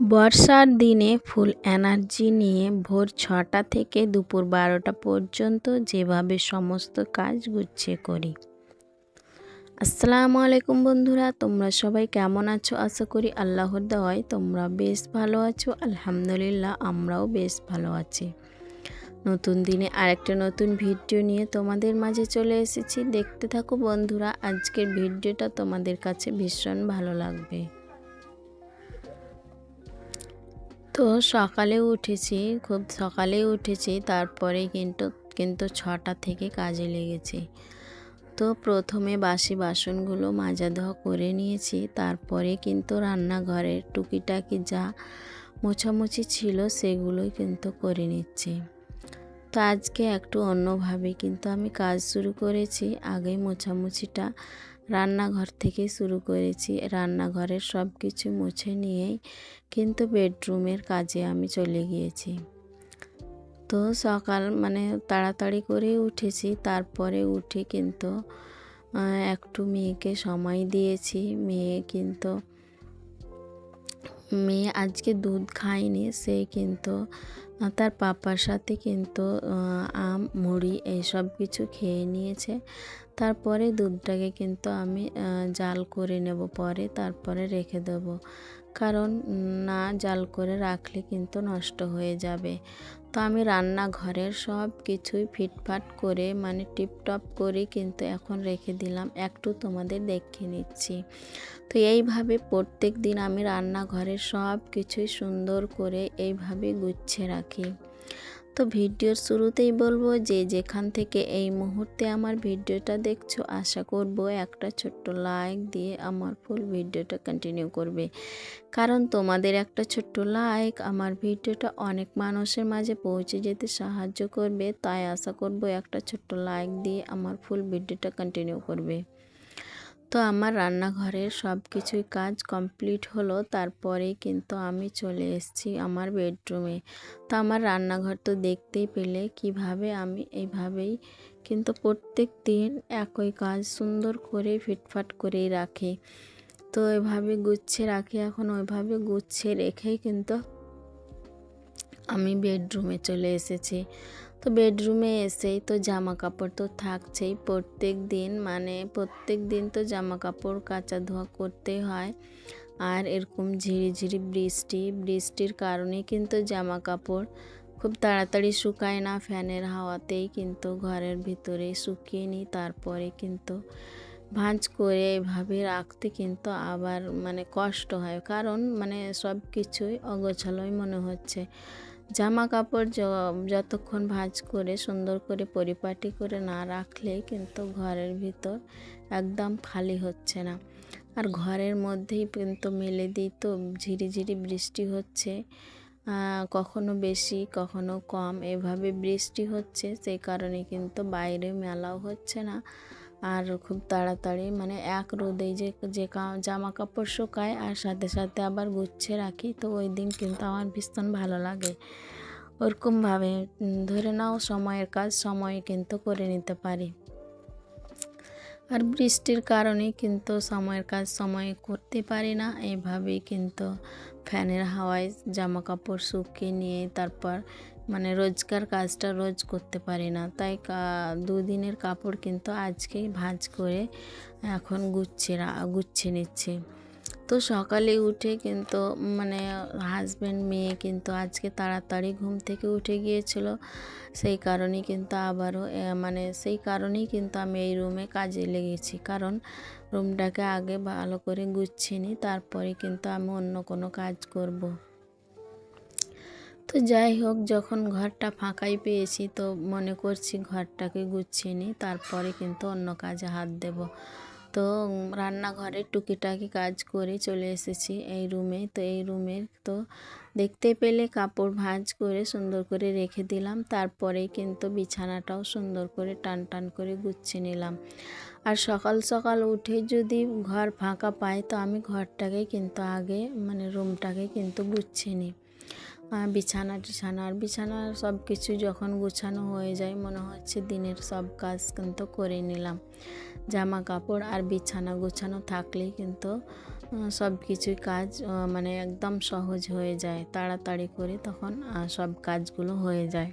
বর্ষার দিনে ফুল এনার্জি নিয়ে ভোর ছটা থেকে দুপুর বারোটা পর্যন্ত যেভাবে সমস্ত কাজ গুছিয়ে করি। আসসালামু আলাইকুম বন্ধুরা, তোমরা সবাই কেমন আছো? আশা করি আল্লাহর দেওয়ায় তোমরা বেশ ভালো আছো। আলহামদুলিল্লাহ, আমরাও বেশ ভালো আছি। নতুন দিনে আরেকটা নতুন ভিডিও নিয়ে তোমাদের মাঝে চলে এসেছি। দেখতে থাকো বন্ধুরা, আজকের ভিডিওটা তোমাদের কাছে ভীষণ ভালো লাগবে। তো সকালে উঠেছি, খুব সকালে উঠেছি, তারপরে কিন্তু কিন্তু ছটা থেকে কাজে লেগেছি। তো প্রথমে বাসি বাসনগুলো মাজা ধোয়া করে নিয়েছি, তারপরে কিন্তু রান্নাঘরের টুকিটাকি যা মোছামুছি ছিল সেগুলোই কিন্তু করে নিচ্ছি। তো আজকে একটু অন্যভাবে কিন্তু আমি কাজ শুরু করেছি, আগেই মোছামুছিটা রান্নাঘর থেকে শুরু করেছি। রান্নাঘরের সব কিছু মুছে নিয়েই কিন্তু বেডরুমের কাজে আমি চলে গিয়েছি। তো সকাল মানে তাড়াতাড়ি করে উঠেছি। তারপরে উঠে কিন্তু একটু মেয়েকে সময় দিয়েছি। মেয়ে কিন্তু, মেয়ে আজকে দুধ খায়নি। সে কিন্তু, তার পাপার সাথে কিন্তু আম, মুড়ি এইসব কিছু খেয়ে নিয়েছে। তারপরে দুধটাকে কিন্তু আমি জাল করে নেব পরে, তারপরে রেখে দেব। কারণ না জাল করে রাখলে কিন্তু নষ্ট হয়ে যাবে। তো আমি রান্নাঘরের সব কিছুই ফিটফাট করে মানে টিপটপ করে কিন্তু এখন রেখে দিলাম। একটু তোমাদের দেখে নিচ্ছি। তো এইভাবে প্রত্যেক দিন আমি রান্নাঘরের সব কিছুই সুন্দর করে এইভাবে গুছিয়ে রাখি। তো ভিডিওর শুরুতেই বলব যে যেখান থেকে এই মুহূর্তে আমার ভিডিওটা দেখছ, আশা করব একটা ছোট্ট লাইক দিয়ে আমার ফুল ভিডিওটা কন্টিনিউ করবে। কারণ তোমাদের একটা ছোট্ট লাইক আমার ভিডিওটা অনেক মানুষের মাঝে পৌঁছে যেতে সাহায্য করবে, তাই আশা করব একটা ছোট্ট লাইক দিয়ে আমার ফুল ভিডিওটা কন্টিনিউ করবে। তো আমার রান্নাঘরের সব কিছুই কাজ কমপ্লিট হলো তারপরে কিন্তু আমি চলে এসেছি আমার বেডরুমে। তো আমার রান্নাঘর তো দেখতেই পেলে, কীভাবে আমি এইভাবেই কিন্তু প্রত্যেক দিন একই কাজ সুন্দর করে ফিটফাট করেই রাখি। তো এভাবে গুছিয়ে রাখি, এখন ওইভাবে গুছিয়ে রেখেই কিন্তু আমি বেডরুমে চলে এসেছি। তো বেডরুমে এসেই তো জামা কাপড় তো থাকছেই। প্রত্যেক দিন মানে প্রত্যেক দিন তো জামা কাপড় কাচা ধোয়া করতে হয়। আর এরকম ঝিরিঝিরি বৃষ্টি, বৃষ্টির কারণে কিন্তু জামা কাপড় খুব তাড়াতাড়ি শুকায় না ফ্যানের হাওয়াতেই কিন্তু ঘরের ভিতরে শুকিয়ে নিই। তারপরে কিন্তু ভাঁজ করে এভাবে রাখতে কিন্তু আবার মানে কষ্ট হয়। কারণ মানে সব কিছুই অগোছালোই মনে হচ্ছে। জামা কাপড় যতক্ষণ ভাঁজ করে, সুন্দর করে পরিপাটি করে না রাখলে কিন্তু ঘরের ভিতর একদম খালি হচ্ছে না। আর ঘরের মধ্যেই কিন্তু মেলে দিই তো ঝিরিঝিরি বৃষ্টি হচ্ছে কখনো বেশি, কখনো কম। এভাবে বৃষ্টি হচ্ছে সেই কারণে কিন্তু বাইরে মেলাও হচ্ছে না। আর খুব তাড়াতাড়ি মানে এক রোদেই যে যে জামা কাপড় শুকায় আর সাথে সাথে আবার গুছিয়ে রাখি, তো ওই দিন কিন্তু আমার ভীষণ ভালো লাগে। ওরকমভাবে ধরে নাও সময়ের কাজ, সময়ে কিন্তু করে নিতে পারি। আর বৃষ্টির কারণে কিন্তু সময়ের কাজ, সময়ে করতে পারি না এইভাবেই কিন্তু ফ্যানের হাওয়ায় জামা কাপড় শুকিয়ে নিয়ে তারপর মানে রোজকার কাজটা রোজ করতে পারি না। তাই দুদিনের কাপড় কিন্তু আজকেই ভাঁজ করে এখন গুচ্ছে গুচ্ছে নিচ্ছি। তো সকালে উঠে কিন্তু মানে হাজব্যান্ড মেয়ে কিন্তু আজকে তাড়াতাড়ি ঘুম থেকে উঠে গিয়েছিল। সেই কারণেই কিন্তু আবারও মানে সেই কারণেই কিন্তু আমি এই রুমে কাজে লেগেছি। কারণ রুমটাকে আগে ভালো করে গুছিয়ে নিই, তারপরে কিন্তু আমি অন্য কোনো কাজ করব। তো যাই হোক, যখন ঘরটা ফাঁকাই পেয়েছি, তো মনে করছি ঘরটাকে গুছিয়ে নিই, তারপরে কিন্তু অন্য কাজে হাত দেব। তো রান্নাঘরে টুকিটাকি কাজ করে চলে এসেছি এই রুমে। তো এই রুমের তো দেখতে পেলে কাপড় ভাঁজ করে সুন্দর করে রেখে দিলাম। তারপরে কিন্তু বিছানাটাও সুন্দর করে টান টান করে গুছিয়ে নিলাম। আর সকাল সকাল উঠে যদি ঘর ফাঁকা পাই, তো আমি ঘরটাকে কিন্তু আগে মানে রুমটাকে কিন্তু গুছিয়ে নিই। বিছানা টিছানা আর বিছানা সব কিছু যখন গুছানো হয়ে যায়, মনে হচ্ছে দিনের সব কাজ কিন্তু করে নিলাম। জামা কাপড় আর বিছানা গুছানো থাকলেই কিন্তু সব কিছুই কাজ মানে একদম সহজ হয়ে যায়। তাড়াতাড়ি করে তখন সব কাজগুলো হয়ে যায়।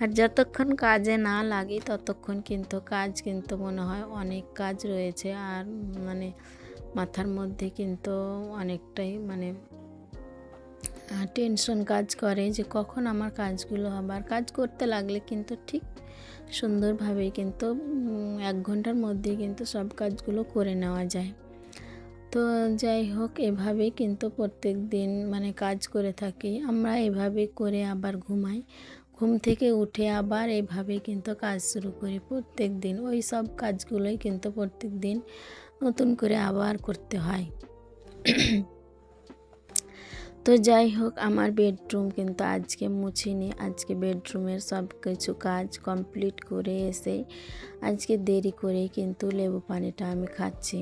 আর যতক্ষণ কাজে না লাগি, ততক্ষণ কিন্তু কাজ কিন্তু মনে হয় অনেক কাজ রয়েছে। আর মানে মাথার মধ্যে কিন্তু অনেকটাই মানে টেনশন কাজ করে যে কখন আমার কাজগুলো হবে আর কাজ করতে লাগলে কিন্তু ঠিক সুন্দরভাবেই কিন্তু এক ঘণ্টার মধ্যে কিন্তু সব কাজগুলো করে নেওয়া যায়। তো যাই হোক, এভাবেই কিন্তু প্রত্যেক দিন মানে কাজ করে থাকি। আমরা এভাবে করে আবার ঘুমাই। ঘুম থেকে উঠে আবার এভাবে কিন্তু কাজ শুরু করি প্রত্যেক দিন। ওই সব কাজগুলোই কিন্তু প্রত্যেক দিন নতুন করে আবার করতে হয়। তো যাই হোক, আমার বেডরুম কিন্তু আজকে মুছিনি। আজকে বেডরুমের সব কিছু কাজ কমপ্লিট করে এসে আজকে দেরি করে কিন্তু লেবু পানিটা আমি খাচ্ছি।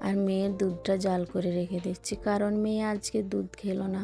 আর মেয়ের দুধটা জাল করে রেখে দিচ্ছি। কারণ মেয়ে আজকে দুধ খেলো না।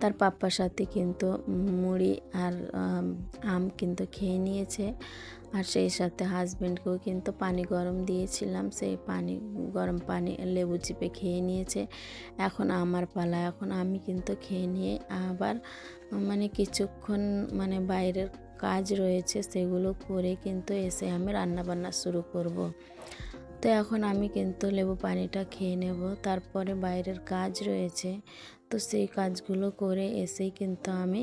তার পাপ্পার সাথে কিন্তু মুড়ি আর আম, কিন্তু খেয়ে নিয়েছে। আর সেই সাথে হাজব্যান্ডকেও কিন্তু পানি গরম দিয়েছিলাম। সেই পানি গরম পানি লেবু চিপে খেয়ে নিয়েছে। এখন আমার পালা এখন আমি কিন্তু খেয়ে নিয়ে আবার মানে কিছুক্ষণ মানে বাইরের কাজ রয়েছে সেগুলো করে কিন্তু এসে আমি রান্না বান্না শুরু করব। তো এখন আমি কিন্তু লেবু পানিটা খেয়ে নেব। তারপরে বাইরের কাজ রয়েছে। তো সেই কাজগুলো করে এসেই কিন্তু আমি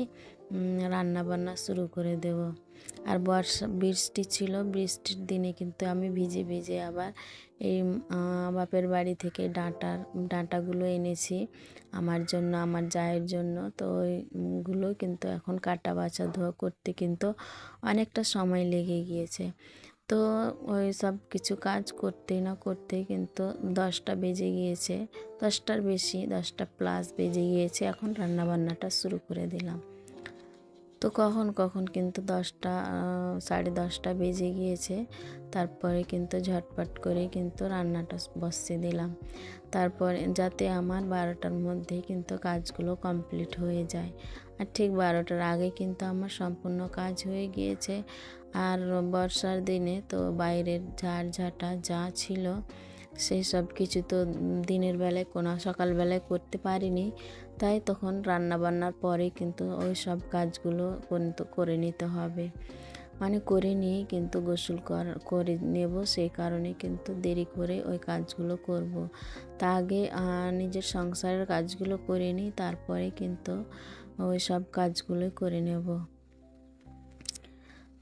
রান্না বান্না শুরু করে দেব। আর বর্ষা, বৃষ্টি ছিল, বৃষ্টির দিনে কিন্তু আমি ভিজে ভিজে আবার এই বাপের বাড়ি থেকে ডাঁটার ডাঁটাগুলো এনেছি আমার জন্য, আমার জায়ের জন্য। তো ওইগুলো কিন্তু এখন কাটা বাছা ধোয়া করতে কিন্তু অনেকটা সময় লেগে গিয়েছে। তো ওই সব কিছু কাজ করতে না করতে কিন্তু দশটা বেজে গিয়েছে, দশটার বেশি, দশটা প্লাস বেজে গিয়েছে, এখন রান্নাবান্নাটা শুরু করে দিলাম। তো কখন কখন কিন্তু দশটা সাড়ে দশটা বেজে গিয়েছে। তারপরে কিন্তু ঝটপট করে কিন্তু রান্নাটা বসিয়ে দিলাম। তারপরে যাতে আমার বারোটার মধ্যে কিন্তু কাজগুলো কমপ্লিট হয়ে যায়। আর ঠিক বারোটার আগে কিন্তু আমার সম্পূর্ণ কাজ হয়ে গিয়েছে। আর বর্ষার দিনে তো বাইরের ঝাড় ঝাঁটা যা ছিল, সেই সব কিছু তো দিনের বেলায় কোনো, সকালবেলায় করতে পারিনি। তাই তখন রান্না বান্নার পরে কিন্তু ওই সব কাজগুলো কিন্তু করে নিতে হবে মানে করে নিয়ে কিন্তু গোসল কর নেব, সেই কারণে কিন্তু দেরি করে ওই কাজগুলো করব। তা আগে নিজের সংসারের কাজগুলো করে নিই, তারপরে কিন্তু ওই সব কাজগুলোই করে নেব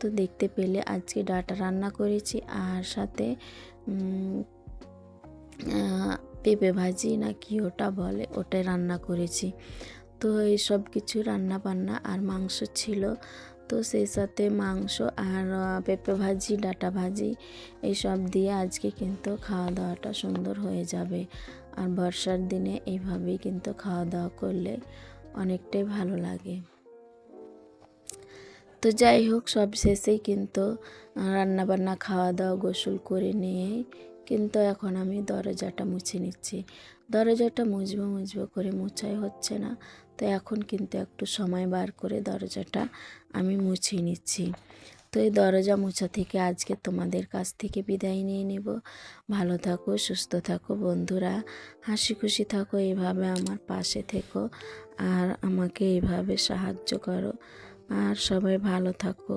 তো দেখতে পেলে আজকে ডাটা রান্না করেছি আর সাথে পেঁপে ভাজি না কি ওটা বলে, ওটাই রান্না করেছি। তো এই সব কিছু রান্না বান্না আর মাংস ছিল। তো সেই সাথে মাংস আর পেঁপে ভাজি, ডাটা ভাজি এইসব দিয়ে আজকে কিন্তু খাওয়া দাওয়াটা সুন্দর হয়ে যাবে। আর বর্ষার দিনে এইভাবেই কিন্তু খাওয়া দাওয়া করলে অনেকটাই ভালো লাগে। তো যাই হোক, সব শেষেই কিন্তু রান্না বান্না খাওয়া দাওয়া গোসল করে নিয়ে কিন্তু এখন আমি দরজাটা মুছে নিচ্ছি। দরজাটা মুছবো মুছবো করে মুছাই হচ্ছে না। তো এখন কিন্তু একটু সময় বার করে দরজাটা আমি মুছিয়ে নিচ্ছি। তো এই দরজা মোছা থেকে আজকে তোমাদের কাছ থেকে বিদায় নিয়ে নেব। ভালো থাকো, সুস্থ থাকো বন্ধুরা। হাসি খুশি থাকো এইভাবে আমার পাশে থেকো। আর আমাকে এইভাবে সাহায্য করো। আর সবাই ভালো থাকো